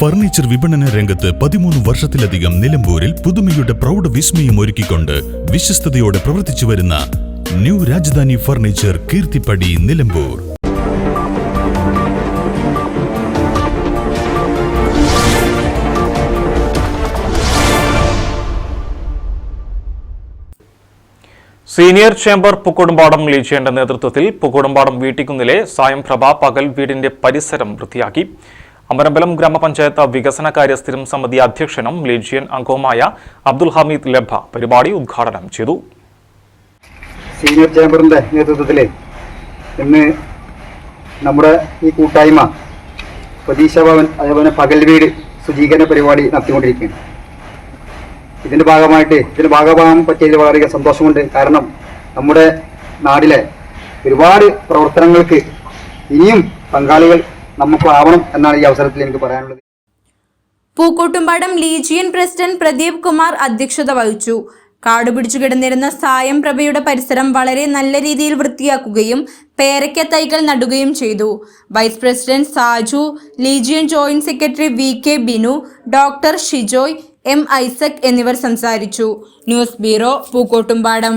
Furniture വിപണന രംഗത്ത് പതിമൂന്ന് വർഷത്തിലധികം നിലമ്പൂരിൽ പുതുമയുടെ പ്രൗഢ വിസ്മയം ഒരുക്കിക്കൊണ്ട് വിശ്വസ്തയോടെ പ്രവർത്തിച്ചു വരുന്ന new Rajadhani furniture Keerthippadi Nilambur. Senior chamber Pookkottumpadam ലീച്ചയുടെ നേതൃത്വത്തിൽ പൂക്കോടുംപാടം വീട്ടിക്കുന്നിലെ സായം പ്രഭ പകൽ വീടിന്റെ പരിസരം വൃത്തിയാക്കി. അമരമ്പലം ഗ്രാമപഞ്ചായത്ത് വികസനകാര്യ സ്ഥിരം സമിതി അധ്യക്ഷനും ലീജിയൻ അംഗവുമായ അബ്ദുൽ ഹമീദ് ലഭ പരിപാടി ഉദ്ഘാടനം ചെയ്തു. സീനിയർ ചേംബറിന്റെ നേതൃത്വത്തിൽ ഇന്ന് നമ്മുടെ ഈ കൂട്ടായ്മ പ്രതീക്ഷ ഭവൻ അതേപോലെ പകൽ വീട് ശുചീകരണ പരിപാടി നടത്തിക്കൊണ്ടിരിക്കുകയാണ്. ഇതിന്റെ ഭാഗമായിട്ട് ഇതിന്റെ ഭാഗമാകാൻ പറ്റിയതിൽ വളരെയധികം സന്തോഷമുണ്ട്. കാരണം നമ്മുടെ നാടിലെ ഒരുപാട് പ്രവർത്തനങ്ങൾക്ക് ഇനിയും പങ്കാളികൾ നമുക്ക് ആവണം എന്നാണ് ഈ അവസരത്തിൽ എനിക്ക് പറയാനുള്ളത്. പൂക്കോട്ടുംപാടം ലീജിയൻ പ്രസിഡന്റ് പ്രദീപ് കുമാർ അധ്യക്ഷത വഹിച്ചു. കാടുപിടിച്ചു കിടന്നിരുന്ന സായം പ്രഭയുടെ പരിസരം വളരെ നല്ല രീതിയിൽ വൃത്തിയാക്കുകയും പേരയ്ക്ക തൈകൾ നടുകയും ചെയ്തു. Vice president Saju legion joint secretary V K Binu doctor Shijoy M Isaac എന്നിവർ സംസാരിച്ചു. News bureau Pookkottumpadam.